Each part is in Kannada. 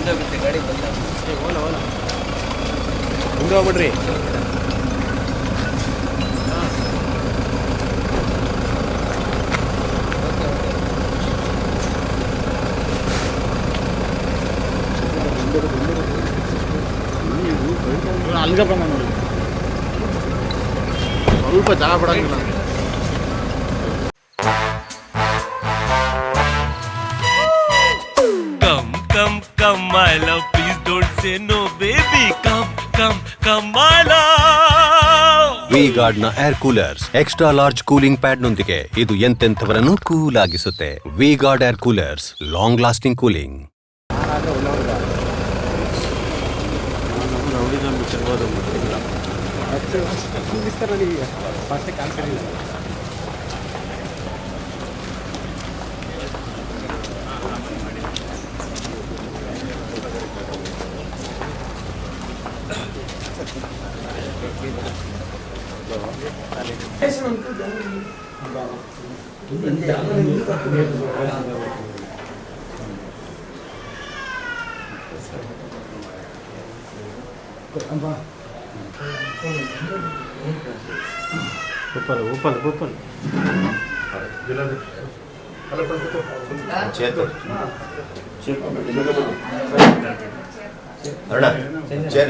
ಅದು ಹೋಗ್ಲಿ ಬಿಡಿ ಹಿಂದ್ಗಡೆ ಗಾಡಿ ಮುಂದೆ ಹೋಗ್ಬಿಡ್ರಿ ಅಲ್ಲಿಗೆ ಬಂದ ನೋಡಿ ಸ್ವಲ್ಪ ಜಾಗ ಬಿಡಂಗಿಲ್ಲ Come, come, my love. Please don't say no, baby. Come, come, come, my love. ವಿ ಗಾರ್ಡ್ನ air coolers extra large cooling pad ನೊಂದಿಗೆ ಇದು ಎಂತೆಂಥವರನ್ನು cool ಆಗಿಸುತ್ತೆ V Guard air coolers long lasting cooling first 해수는 또 너무 근데 나는 이거 그래도 안 한번. 오빠는 오빠는 오빠는 చేతి చేతి అరుణ చేరి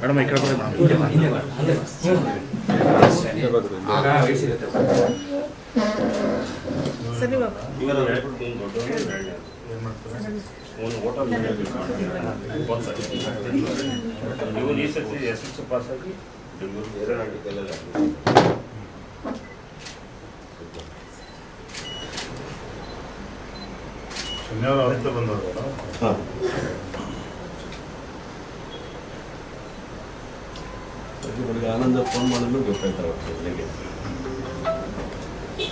ಮೇಡಮ್ ಈ ಕಡೆ. ನೀವು ಈ ಸತಿ ಎಸ್ ಬೆಂಗಳೂರು ಪಾಸ್ ಆಗಿ ಶನಿವಾರ ಅವತ್ತೇ ಬಂದವರು ಆನಂದ ಫೋನ್ ಮಾಡಿದ್ರು ಗೊತ್ತಾಯ್ತಾರೆ ಬೆಳಿಗ್ಗೆ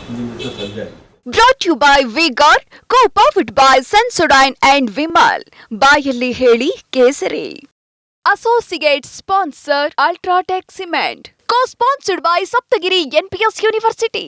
ನಿಮ್ಮಿಂದ ಸಂಜೆ brought you by V Guard co powered by Sensodyne and Vimal ಬಾಯಲ್ಲಿ ಹೇಳಿ Kesari. Associate sponsor UltraTech cement co sponsored by Saptagiri NPS university